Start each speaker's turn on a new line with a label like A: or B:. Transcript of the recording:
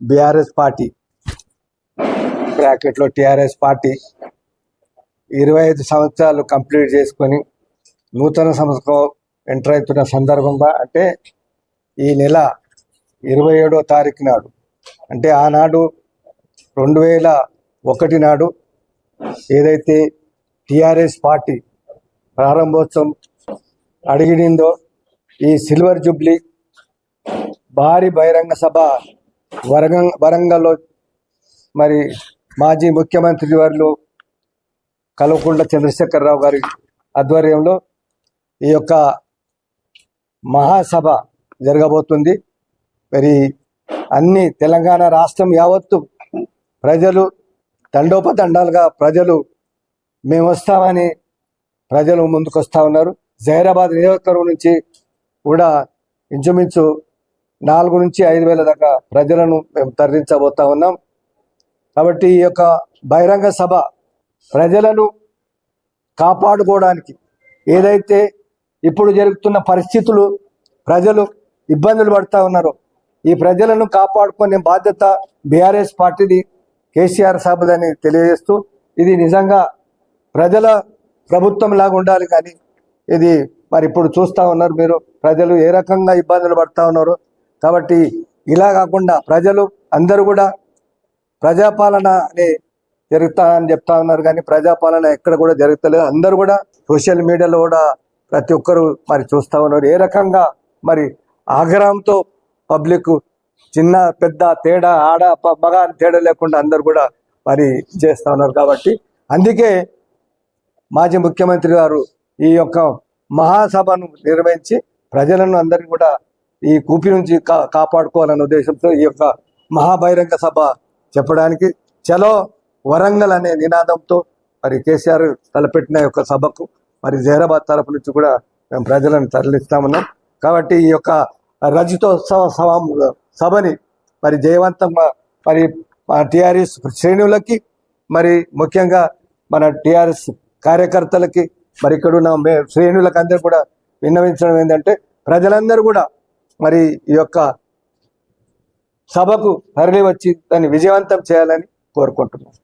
A: BRS party. బ్రాకెట్లో TRS party. ఇరవై ఐదు సంవత్సరాలు కంప్లీట్ చేసుకొని నూతన సంవత్సరం ఎంటర్ అవుతున్న సందర్భంగా అంటే ఈ నెల ఇరవై ఏడో తారీఖు నాడు. అంటే ఆనాడు రెండు వేల ఒకటి నాడు ఏదైతే టిఆర్ఎస్ పార్టీ ప్రారంభోత్సవం అడిగిడిందో ఈ సిల్వర్ జూబ్లీ భారీ బహిరంగ సభ వరంగ వరంగల్లో మరి మాజీ ముఖ్యమంత్రి వారిలో కల్వకుంట్ల చంద్రశేఖరరావు గారి ఆధ్వర్యంలో ఈ యొక్క మహాసభ జరగబోతుంది. మరి అన్ని తెలంగాణ రాష్ట్రం యావత్తు ప్రజలు దండోపదండాలుగా ప్రజలు మేము వస్తామని ప్రజలు ముందుకు వస్తూ ఉన్నారు. జహీరాబాద్ నియోజకవర్గం నుంచి కూడా ఇంచుమించు నాలుగు నుంచి ఐదు వేల దాకా ప్రజలను మేము తరలించబోతా ఉన్నాం. కాబట్టి ఈ యొక్క బహిరంగ సభ ప్రజలను కాపాడుకోవడానికి ఏదైతే ఇప్పుడు జరుగుతున్న పరిస్థితులు ప్రజలు ఇబ్బందులు పడుతూ ఉన్నారో ఈ ప్రజలను కాపాడుకునే బాధ్యత బీఆర్ఎస్ పార్టీది కేసీఆర్ సభదని తెలియజేస్తూ ఇది నిజంగా ప్రజల ప్రభుత్వం లాగా ఉండాలి కానీ ఇది మరి ఇప్పుడు చూస్తూ ఉన్నారు మీరు. ప్రజలు ఏ రకంగా ఇబ్బందులు పడుతూ ఉన్నారు కాబట్టి ఇలా కాకుండా ప్రజలు అందరూ కూడా ప్రజాపాలన అనే జరుగుతా అని చెప్తా ఉన్నారు కానీ ప్రజాపాలన ఎక్కడ కూడా జరుగుతలేదు. అందరూ కూడా సోషల్ మీడియాలో కూడా ప్రతి ఒక్కరు మరి చూస్తూ ఉన్నారు. ఏ రకంగా మరి ఆగ్రహంతో పబ్లిక్ చిన్న పెద్ద తేడా ఆడ మగ తేడా లేకుండా అందరు కూడా మరి చేస్తూ ఉన్నారు కాబట్టి అందుకే మాజీ ముఖ్యమంత్రి గారు ఈ యొక్క మహాసభను నిర్వహించి ప్రజలను అందరినీ కూడా ఈ కూపి నుంచి కా కాపాడుకోవాలనే ఉద్దేశంతో ఈ యొక్క మహాబహిరంగ సభ చెప్పడానికి చలో వరంగల్ అనే నినాదంతో మరి కేసీఆర్ తలపెట్టిన యొక్క సభకు మరి జహీరాబాద్ తరపు నుంచి కూడా మేము ప్రజలను తరలిస్తామన్నాం. కాబట్టి ఈ యొక్క రజతోత్సవ సభ సభని మరి జయవంతంగా మరి టిఆర్ఎస్ శ్రేణులకి మరి ముఖ్యంగా మన టీఆర్ఎస్ కార్యకర్తలకి మరి ఇక్కడ ఉన్న శ్రేణులకు అందరూ కూడా విన్నవించడం ఏంటంటే ప్రజలందరూ కూడా మరి ఈ యొక్క సభకు తరలి వచ్చి దాన్ని విజయవంతం చేయాలని కోరుకుంటున్నాను